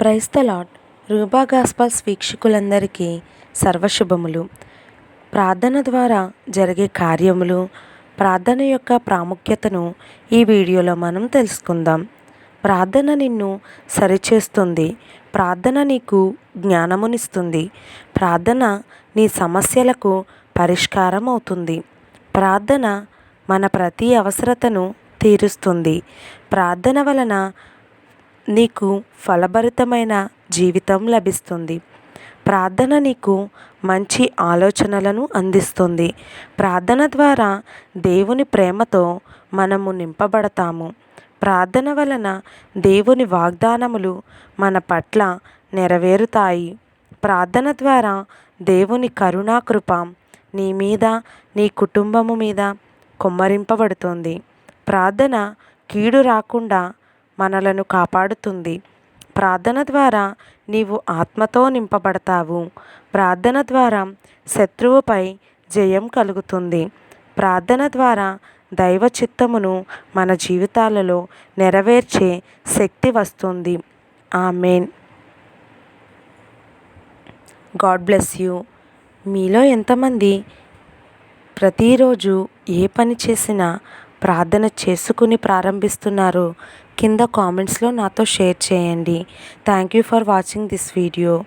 Price the lord రూబా gospels వీక్షకులందరికీ సర్వశుభములు. ప్రార్థన ద్వారా జరిగే కార్యములు ప్రార్థన యొక్క ప్రాముఖ్యతను ఈ వీడియోలో మనం తెలుసుకుందాం. ప్రార్థన నిన్ను సరిచేస్తుంది. ప్రార్థన నీకు జ్ఞానమునిస్తుంది. ప్రార్థన నీ సమస్యలకు పరిష్కారం అవుతుంది ప్రార్థన మన ప్రతి అవసరతను తీరుస్తుంది. ప్రార్థన వలన నీకు ఫలభరితమైన జీవితం లభిస్తుంది. ప్రార్థన నీకు మంచి ఆలోచనలను అందిస్తుంది. ప్రార్థన ద్వారా దేవుని ప్రేమతో మనము నింపబడతాము. ప్రార్థన వలన దేవుని వాగ్దానములు మన పట్ల నెరవేరుతాయి. ప్రార్థన ద్వారా దేవుని కరుణాకృప నీ మీద నీ కుటుంబము మీద కుమ్మరింపబడుతుంది. ప్రార్థన కీడు రాకుండా మనలను కాపాడుతుంది. ప్రార్థన ద్వారా నీవు ఆత్మతో నింపబడతావు. ప్రార్థన ద్వారా శత్రువుపై జయం కలుగుతుంది. ప్రార్థన ద్వారా దైవ చిత్తమును మన జీవితాలలో నెరవేర్చే శక్తి వస్తుంది. ఆమెన్. God bless you. మీలో ఎంతమంది ప్రతిరోజు ఏ పని చేసినా ప్రార్థన చేసుకుని ప్రారంభిస్తున్నారు. కింద కామెంట్స్లో నాతో షేర్ చేయండి. Thank you for watching this video.